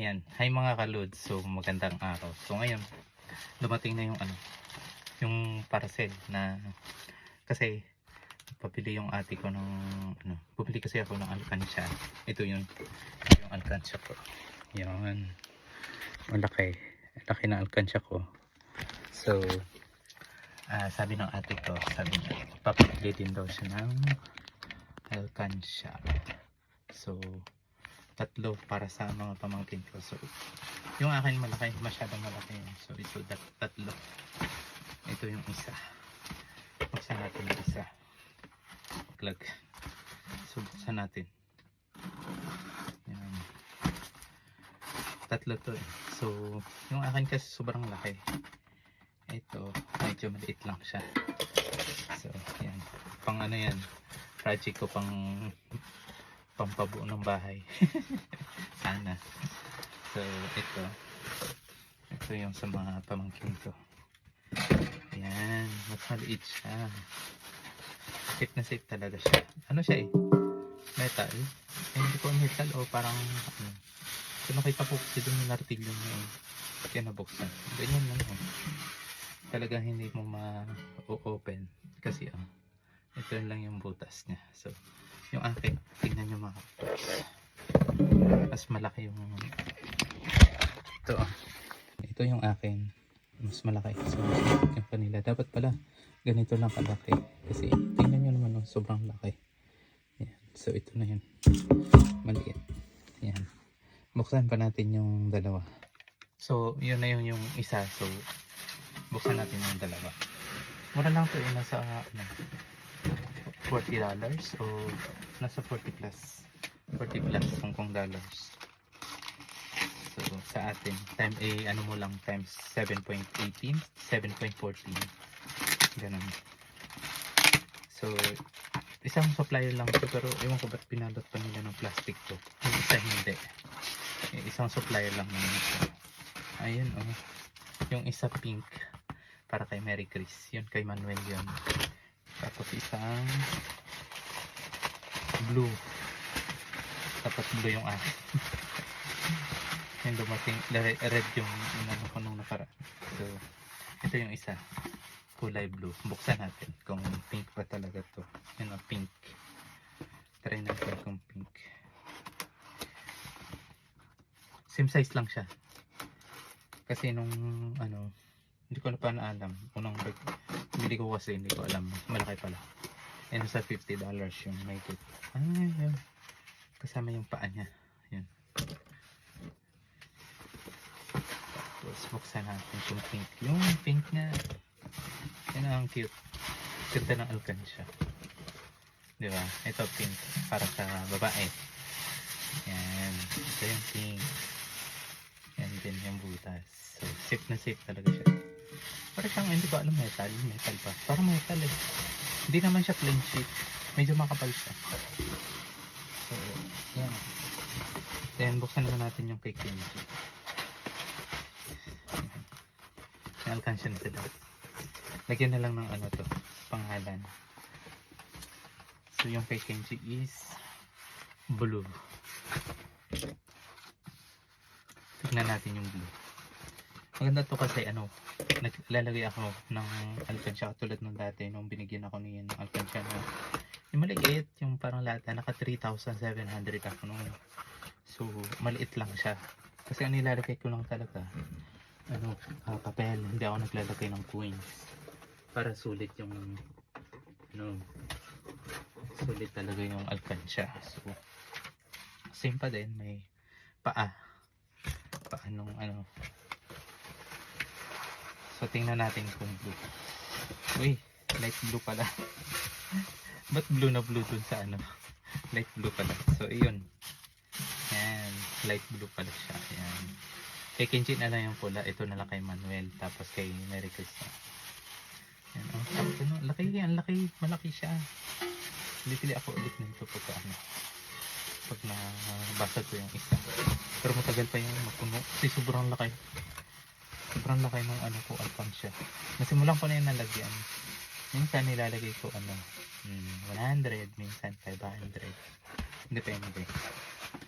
Ayan. Hi mga kalod. So magandang araw. So ngayon, dumating na yung ano, yung parcel na kasi papili yung ate ko ng ano, bumili kasi ako ng alkansya. Ito yun. Yung alkansya ko. Yan. Malaki. Laki na alkansya ko. So, ah sabi ng ate ko, sabi niya, papili din daw siya ng alkansya. So, tatlo para sa mga pamangkin ko. So, yung akin malaki, masyadong malaki. So, ito dat tatlo. Ito yung isa. Buksan natin yung isa. Plug. So, buksan natin. Yan. Tatlo to. eh. So, yung akin kasi sobrang laki. Ito, medyo maliit lang siya. So, yan. Pang ano yan. Project ko pang pampabuo ng bahay. Sana. So, ito. Ito yung sa mga pamangkin ko. Ayan. Mas maliit siya. Safe na safe talaga siya. Ano siya eh? Metal? Eh, hindi ko metal o parang ano. So, nakita ko kasi doon yung nartilyo niya eh. Kaya nabuksan. Ganyan lang oh. Talaga hindi mo ma-open. Kasi ah, ito lang yung butas niya. So, yung akin, tingnan nyo mga. Mas malaki yung ito ah. Ito yung akin. Mas malaki. So, yung kanila. Dapat pala ganito lang kalaki. Kasi tingnan nyo naman oh, sobrang laki. Yan. So, ito na yun. Maliit. Yan. Buksan pa natin yung dalawa. So, yun na yung, yung isa. So, buksan natin yung dalawa. Mura lang to eh. Nasa, ano, 40 dollars o nasa 40 plus. 40 plus Hong Kong dollars. So sa atin time eh ano mo lang times 7.18 7.14 ganun. So isang supplier lang to pero ewan ko ba't pinalot pa nila ng plastic to. Yung isa hindi. Eh, isang supplier lang naman ito. Ayun oh. Yung isa pink para kay Mary Chris yun kay Manuel yun tapos isang blue. Tapos blue yung akin. yung dumating, red yung inano ko nung nakara. So, ito yung isa. Kulay blue. Buksan natin kung pink pa talaga to. Yun o, pink. Try natin kung pink. Same size lang siya. Kasi nung ano, hindi ko na pa naalam. Unang bili ko kasi hindi ko alam. Malaki pala. And sa 50 dollars yung may kit. Ay, yun. Kasama yung paa niya. Yan. Tapos buksan natin yung pink. Yung pink na yan ang cute. Ganda ng alkansya. Di ba? Ito pink. Para sa babae. Yan. Ito yung pink. Yan din yung butas. So, safe na safe talaga siya. Parang siyang hindi ko alam metal. Metal pa. Parang metal eh. Hindi naman siya plain sheet. Medyo makapal siya. So, yan. Then, buksan naman natin yung kay Kenji. May alkansya na sila. Lagyan na lang ng ano to, pangalan. So, yung kay Kenji is blue. Tignan natin yung blue. Maganda to kasi ano, naglalagay ako ng alkansya tulad nung dati nung binigyan ako niyan ng alkansya na yung maliit, yung parang lata, naka 3,700 ako nung so maliit lang siya. Kasi ang nilalagay ko lang talaga ano, ah, papel, hindi ako naglalagay ng coins. Para sulit yung ano, sulit talaga yung alkansya. So same pa din, may paa. Paa ano So, tingnan natin kung blue. Uy, light blue pala. Ba't blue na blue dun sa ano? Light blue pala. So, ayun. Yan. Light blue pala siya. Yan. Kay Kenji na lang yung pula. Ito na lang kay Manuel. Tapos kay Mary Krista. Yan. Oh, tapos ano, laki yan. Laki. Malaki siya. Bibili ako ulit nito pagka ano. Pag nabasag ko yung isa. Pero matagal pa yung magpuno. Kasi sobrang laki sobrang laki ng ano ko alkansya nasimulan ko na yung nalagyan minsan nilalagay ko ano mm, 100 minsan 500 depende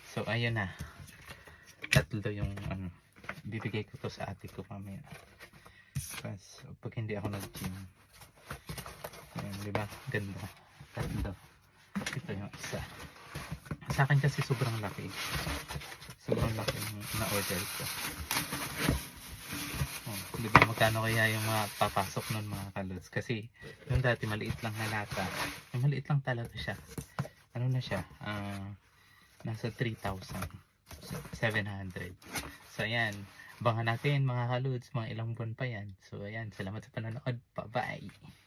so ayun na tatlo yung ano, bibigay ko to sa ate ko mamaya. Tapos, pag hindi ako nag-gym. Ayan, di ba? Ganda. Tatlo. Ito yung isa. Sa akin kasi sobrang laki. Sobrang laki na-order ko. Magkano kaya yung mga papasok nun mga kalos? Kasi yung dati maliit lang na lata. Yung maliit lang talaga siya. Ano na siya? Ah, nasa 3,700. So ayan, abangan natin mga kaludes, mga ilang buwan pa yan. So ayan, salamat sa panonood. Bye-bye!